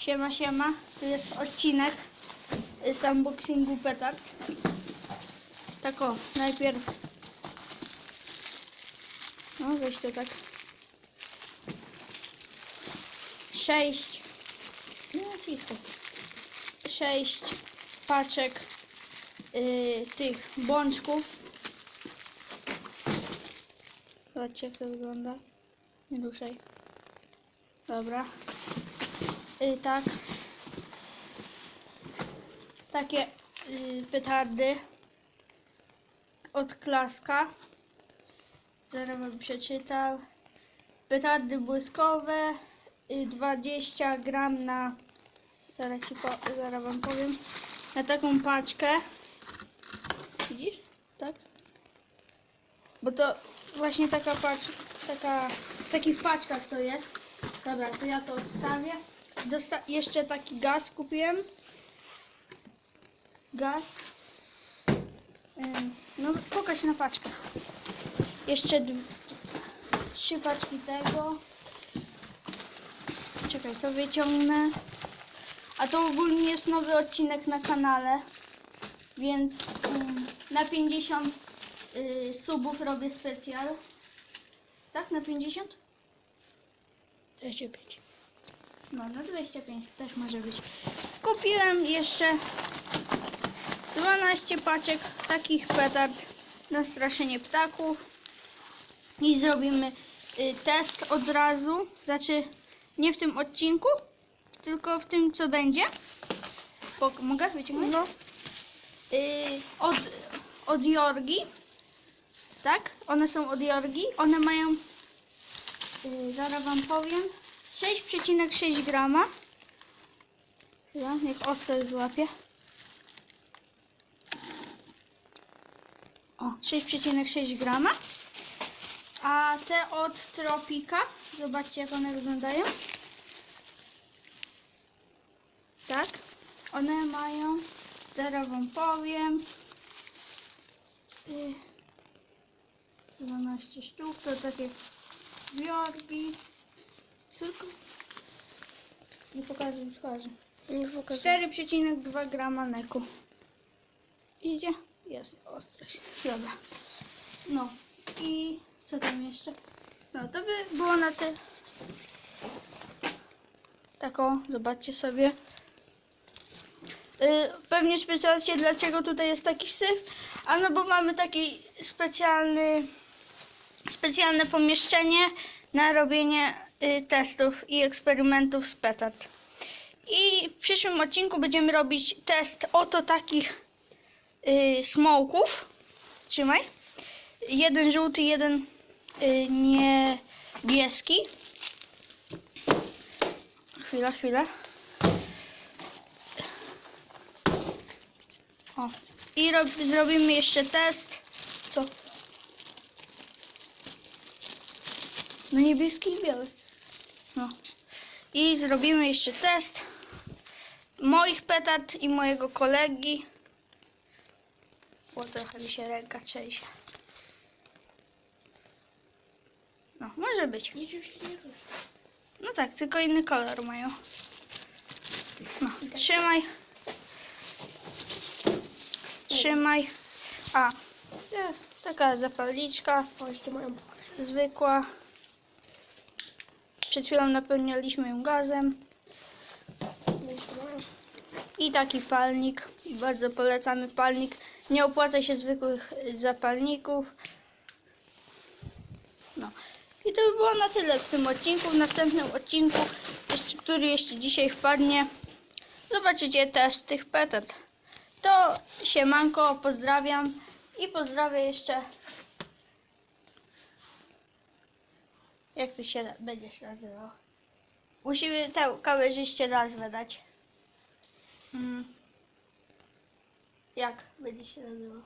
Siema, siema. Tu jest odcinek y, z unboxingu petard. Tak o, najpierw... No, weź to tak. Sześć... No, cicho. Sześć paczek y, tych bączków. Zobaczcie, jak to wygląda. Nie. Dobra. Y, tak. Takie y, petardy od klaska. Zaraz wam przeczytam. Petardy błyskowe. Y, 20 gram na. Zaraz, ci po, zaraz wam powiem. Na taką paczkę. Widzisz? Tak? Bo to właśnie taka paczka. Taka, w takich paczkach to jest. Dobra, to ja to odstawię. Dosta jeszcze taki gaz kupiłem. Gaz. No, pokaż na paczkę. Jeszcze trzy paczki tego. Czekaj, to wyciągnę. A to ogólnie jest nowy odcinek na kanale. Więc ym, na 50 y, subów robię specjal. Tak? Na 50? 25. No, na 25 też może być. Kupiłem jeszcze 12 paczek takich petard na straszenie ptaków. I zrobimy y, test od razu. Znaczy, nie w tym odcinku, tylko w tym, co będzie. Pok- mogę wyciągnąć? No. Y, od, od Jorgi. Tak? One są od Jorgi. One mają, y, zaraz wam powiem, 6,6 grama. Chwila, niech ostro złapie. O, 6,6 grama. A te od Tropika, zobaczcie jak one wyglądają. Tak, one mają, zaraz wam powiem, y, 12 sztuk, to takie zbiorki. Tylko nie twarzy. Nie pokazuję. 4,2 grama neku. Idzie? Jest ostrość. Dobra. No i co tam jeszcze? No to by było na te. Taką, zobaczcie sobie. Yy, pewnie spytacie, dlaczego tutaj jest taki syf. A no bo mamy taki specjalny, specjalne pomieszczenie na robienie testów i eksperymentów z petard. I w przyszłym odcinku będziemy robić test oto takich y, smoków. Trzymaj. Jeden żółty, jeden y, niebieski. Chwila, chwila. O. I rob, zrobimy jeszcze test. Co? No niebieski i biały. No. I zrobimy jeszcze test moich petard i mojego kolegi. O, trochę mi się ręka trzęsie. No, może być. No tak, tylko inny kolor mają. No, trzymaj. Trzymaj. A, taka zapalniczka zwykła. Przed chwilą napełnialiśmy ją gazem. I taki palnik. Bardzo polecamy palnik. Nie opłaca się zwykłych y, zapalników. No. I to by było na tyle w tym odcinku. W następnym odcinku, który jeszcze dzisiaj wpadnie, zobaczycie test tych petard. To siemanko, pozdrawiam i pozdrawiam jeszcze. Jak ty się będziesz nazywał? Musimy tę kamerzyście nazwę dać. Mm. Jak będzie się nazywał?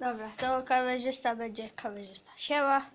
Dobra, to kamerzysta będzie kamerzysta. Siema.